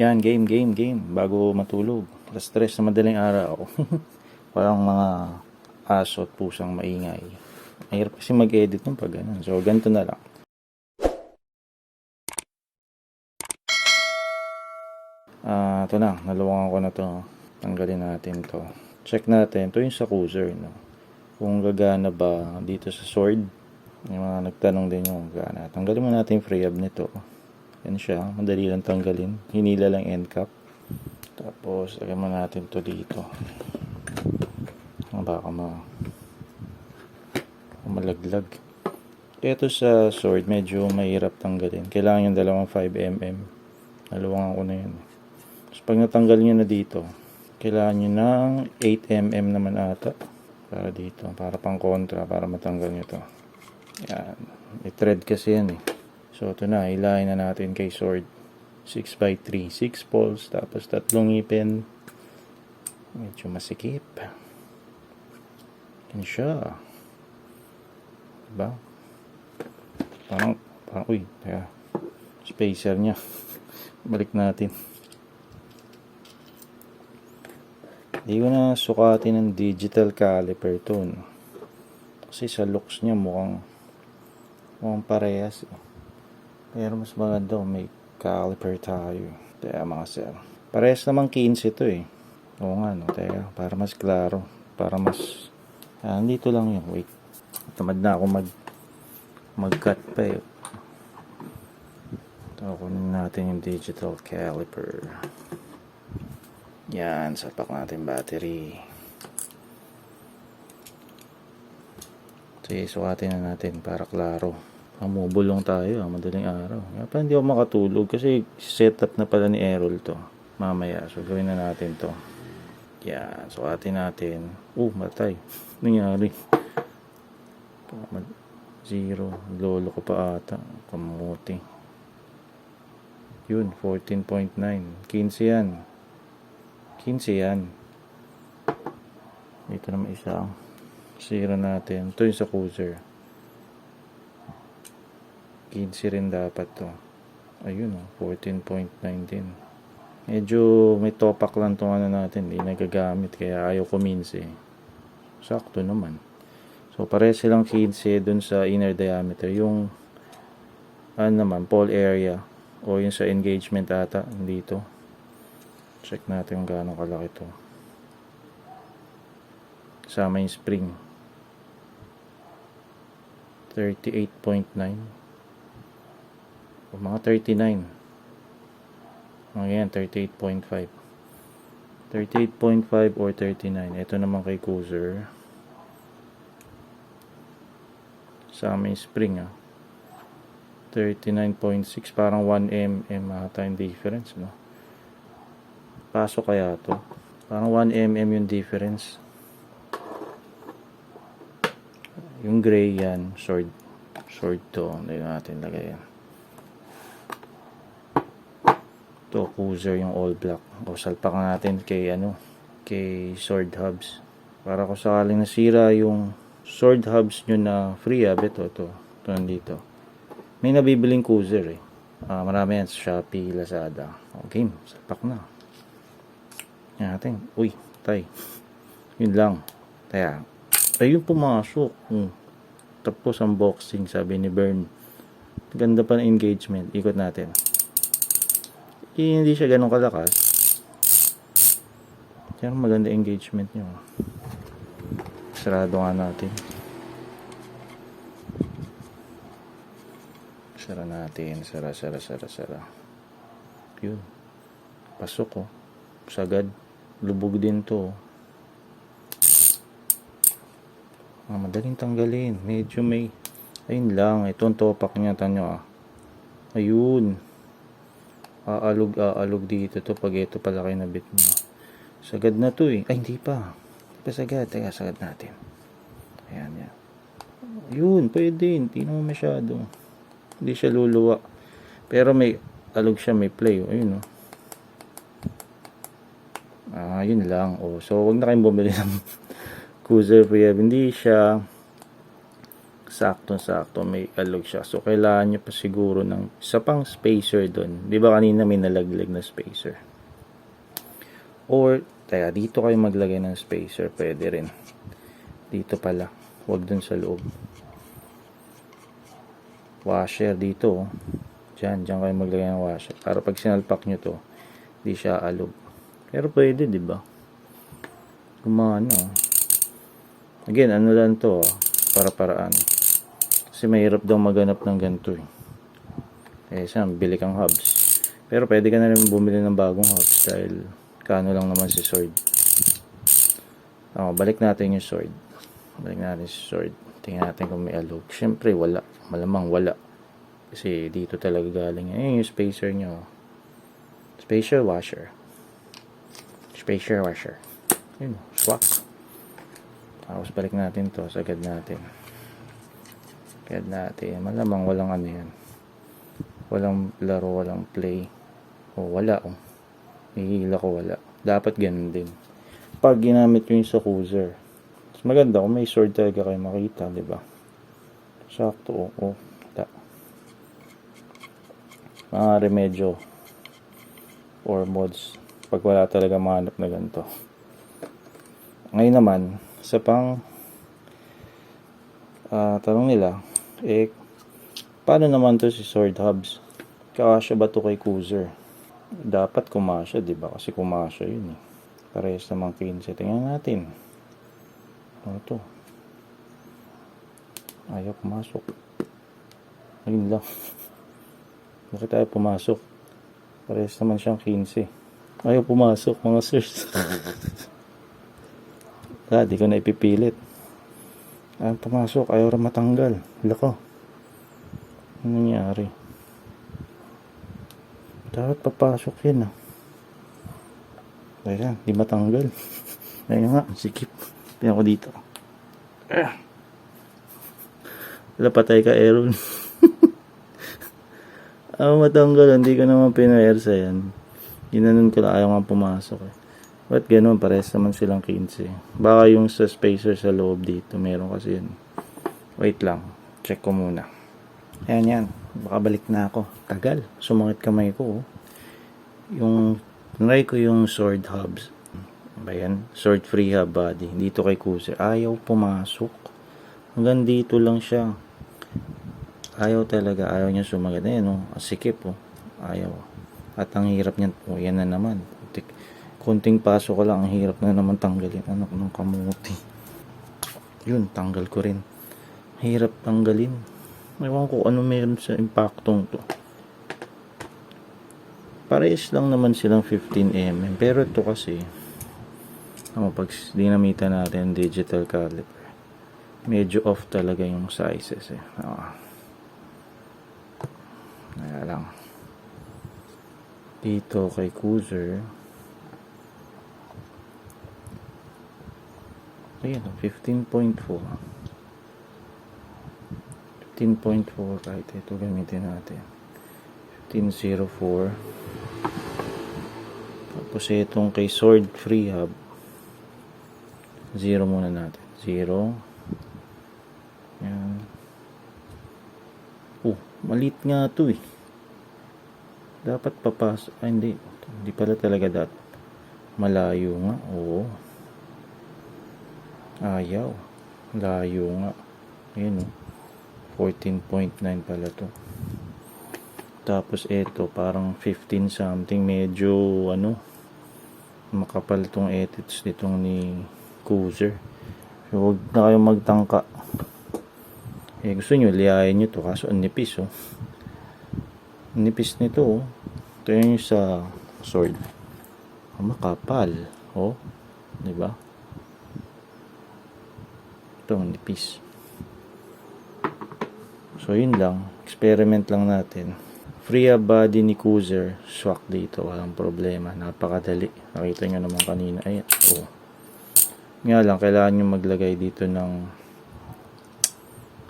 Yan, game, game, game. Bago matulog. Alas stress na madaling araw. Parang mga aso at pusang maingay. Mahirap kasi mag-edit nung pag ganun. So, ganito na lang. Ah, ito na. Naluwangan ko na to. Tanggalin natin to. Check natin. Ito yung sa cruiser, no? Kung gagana ba dito sa sword. Yung mga nagtanong din yung gagana. Tanggalin mo natin yung free nito. Yan siya. Madali lang tanggalin. Hinila lang end cap. Tapos, lagyan mo natin to dito. Baka ma malaglag. Ito sa sword, medyo mahirap tanggalin. Kailangan yung dalawang 5mm. Naluwangan ko na yun. Tapos pag natanggal nyo na dito, kailangan nyo ng 8mm naman ata. Para dito. Para pang kontra. Para matanggal nyo to. Yan. May thread kasi yan eh. So ito na. Hilahin na natin kay sword. 6x3. 6 poles. Tapos tatlong ngipin. Medyo masikip. Yan siya. Diba? Parang, parang, uy, teka. Spacer niya. Balik natin. Hindi ko na sukatin ng digital caliper to. No? Kasi sa looks niya mukhang mukhang parehas. Eh. Pero mas maganda kung may caliper tayo. Kaya mga sir. Parehas naman 15 ito eh. Oo nga no. Teka, para mas klaro. Para mas... Ah, dito lang yung wait. Tamad na ako mag mag-cut pa eh. Ito, kunin natin yung digital caliper. Yan, sapak natin battery. Sige, sukatin na natin para klaro. Mamubulong tayo, ah, madaling araw. Kaya hindi ako makatulog kasi setup na pala ni Errol to. Mamaya, so gawin na natin to. Yan, sukatin natin. Uh, matay. Nangyari. Zero. Lolo ko pa ata. Kamuti. Yun, 14.9. 15 yan. 15 yan. Ito naman isa. Zero natin. Ito yung sa cruiser. 15 rin dapat to. Ayun oh, 14.9 din. Medyo may topak lang tong ano natin. Hindi nagagamit. Kaya ayaw kuminsi. Sakto naman. So, pare silang 15 dun sa inner diameter. Yung, ano naman, pole area. O yung sa engagement ata, dito. Check natin kung gaano kalaki to. Sama yung spring. 38.9. O mga 39. Mga yan, 38.5. 38.5 or 39. Ito naman kay Cruiser. sa aming spring ah. 39.6 parang 1 mm ata yung difference no pasok kaya to parang 1 mm yung difference yung gray yan sword sword to hindi natin lagay yan to cruiser yung all black. O salpak natin kay ano kay sword hubs. Para kung sakaling nasira yung sword hubs nyo na free hub ito ito ito nandito. May nabibiling cruiser eh. Ah, marami yan sa Shopee, Lazada. Okay, salpak na. Yan natin. Uy, tay. Yun lang. Kaya ayun pumasok hmm. tapos unboxing sabi ni Bern. Ganda pa ng engagement. Ikot natin eh, hindi siya ganun kalakas. Pero maganda engagement nyo sarado nga natin. Sara natin. Sara sara sara sara. Yun. Pasok oh. Sagad. Lubog din to ah, madaling tanggalin. Medyo may ayun lang. Itong topak niya tanyo ah. Ayun aalog aalog dito to pag ito pala kayo nabit mo. Sagad na to eh. Ay hindi pa. Hindi pa sagad. Teka sagad natin. Ayan yan yun pwede. Hindi naman masyado. Hindi siya luluwa. Pero may alog siya may play. Oh. ayun oh. Ah, yun lang. Oh, so wag na kayong bumili ng cruiser pre Hindi siya sakto-sakto may alog siya. So, kailangan nyo pa siguro ng isa pang spacer doon. Di ba kanina may nalaglag na spacer? Or, kaya dito kayo maglagay ng spacer. Pwede rin. Dito pala. Huwag dun sa loob. Washer dito. oh. Diyan, diyan kayo maglagay ng washer. Para pag sinalpak nyo to, di siya alog. Pero pwede, di ba? Gumano. oh. Again, ano lang to, ah, para-paraan. Kasi mahirap daw maganap ng ganito eh. Eh, saan, bili kang hubs. Pero pwede ka na rin bumili ng bagong hubs dahil kano lang naman si sword. Oh, balik natin yung sword. Balik natin si sword. Tingnan natin kung may alog. Siyempre, wala. Malamang wala. Kasi dito talaga galing. Ayun yung spacer nyo. Spacer washer. Spacer washer. Yun, swak. Tapos balik natin to. Sagad natin. Sagad natin. Malamang walang ano yan. Walang laro, walang play. O wala. Oh. Hihila ko wala. Dapat ganun din. Pag ginamit ko yung sa cruiser. Mas maganda kung may sword talaga kayo makita, di ba? Sakto, oo. Da. Mga remedyo or mods pag wala talaga mahanap na ganito. Ngayon naman, sa pang ah, tanong nila, eh, paano naman to si Sword Hubs? Kakasya ba to kay Cruiser? Dapat kumasya, di ba? Kasi kumasya yun eh. Parehas naman 15. Tingnan natin. Ano to? Ayaw pumasok. Ayun lang. Bakit tayo pumasok? Parehas naman siyang 15. Ayaw pumasok, mga sirs. ah, di ko na ipipilit. Ayaw pumasok, ayaw rin matanggal. Lako. Ano nangyari? Dapat papasok yan ah. Ayan, di matanggal. Ayun nga, sikip. Tingnan ko dito. Ah. Wala patay ka, Aaron. Ah, matanggal. Hindi ko naman pinaersa yan. Ginanon ko lang. Ayaw nga pumasok eh. Ba't ganun? Pares naman silang 15. Baka yung sa spacer sa loob dito. Meron kasi yun. Wait lang. Check ko muna. Ayan yan. Baka balik na ako. Tagal. Sumangit kamay ko. oh. Yung Tinry ko yung sword hubs. Ba yan? Sword free hub body. Dito kay Kuser. Ayaw pumasok. Hanggang dito lang siya. Ayaw talaga. Ayaw niya sumagat. Ayan o. Oh. Sikip o. Oh. Ayaw. At ang hirap niyan. O, oh, yan na naman. Kunting, kunting pasok ko lang. Ang hirap na naman tanggalin. Anak ng kamuti. Yun. Tanggal ko rin. Hirap tanggalin. Ewan ko ano meron sa impactong to. Parehas lang naman silang 15mm. Pero ito kasi, ano, pag dinamitan natin digital caliper, medyo off talaga yung sizes eh. Ah. Kaya lang. Dito kay Cruiser, Ayan, 15.4. 15.4 kahit ito gamitin natin. 1504. Tapos itong kay Sword Free Hub. Zero muna natin. Zero. Yan. Oh, malit nga to eh. Dapat papasok. Ah, hindi. Hindi pala talaga dapat. Malayo nga. Oo. Ayaw. Layo nga. Ayan oh. 14.9 pala to. Tapos ito, parang 15 something. Medyo, ano, makapal tong edits nitong ni Cruiser. So, huwag na kayong magtangka. Eh, gusto nyo, liyayin nyo to. Kaso, ang nipis, oh. Nipis nito, oh. Ito yung sa sword. Oh, makapal. Oh. Di ba? Ito, ang nipis. So, yun lang. Experiment lang natin. Free up body ni Cruiser. Swak dito. Walang problema. Napakadali. Nakita nyo naman kanina. Ayan. Oh. Nga lang, kailangan nyo maglagay dito ng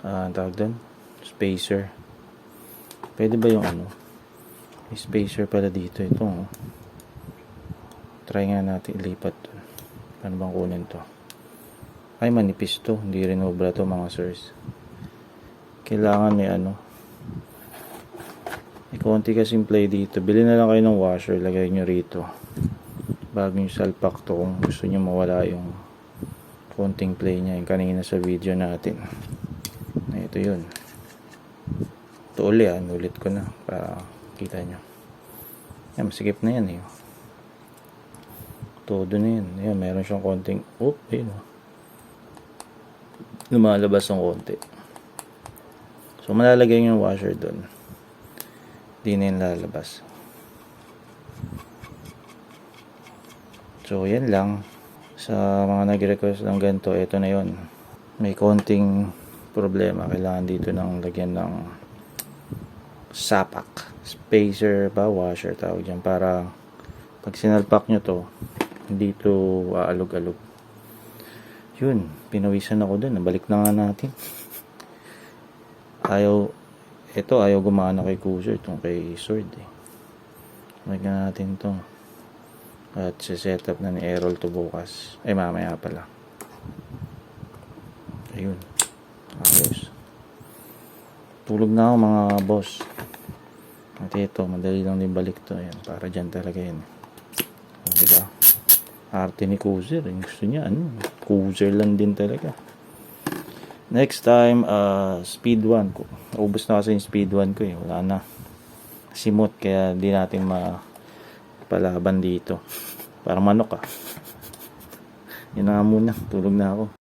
ah, tawag doon? Spacer. Pwede ba yung ano? May spacer pala dito. Ito, oh. Try nga natin ilipat. Paano bang kunin to? Ay, manipis to. Hindi rin obra to mga sirs. kailangan may ano. May konti kasing play dito. Bili na lang kayo ng washer. Lagay nyo rito. Bago nyo salpak to kung gusto nyo mawala yung konting play nya yung kanina sa video natin. Na ito yun. Ito uli ah. Nulit ko na para kita nyo. Yan masigip na yan eh. Todo na yan. Yan meron siyang konting ayun oh lumalabas ng konti. So malalagay yung washer doon di na yun lalabas. So yan lang. Sa mga nag-request ng ganito ito na yon may konting problema. Kailangan dito ng lagyan ng sapak. Spacer ba? Washer tawag dyan. Para pag sinalpak nyo to hindi to aalog-alog yun. Pinawisan ako dun. Nabalik na nga natin. Ayaw ito ayaw gumana kay Cruiser itong kay Sword eh. Balik na natin to. At set up na ni Errol to bukas. Ay mamaya pala. Ayun. Ayos. Tulog na ako mga boss. At ito madali lang din balik to. Ayan, para dyan talaga yan o, diba arte ni Cruiser yung gusto niya ano Cruiser lang din talaga. Next time uh, speed 1 ko. Ubos na kasi yung speed 1 ko eh wala na. Simot kaya di natin ma palaban dito. Para manok ah. Yun na nga muna tulog na ako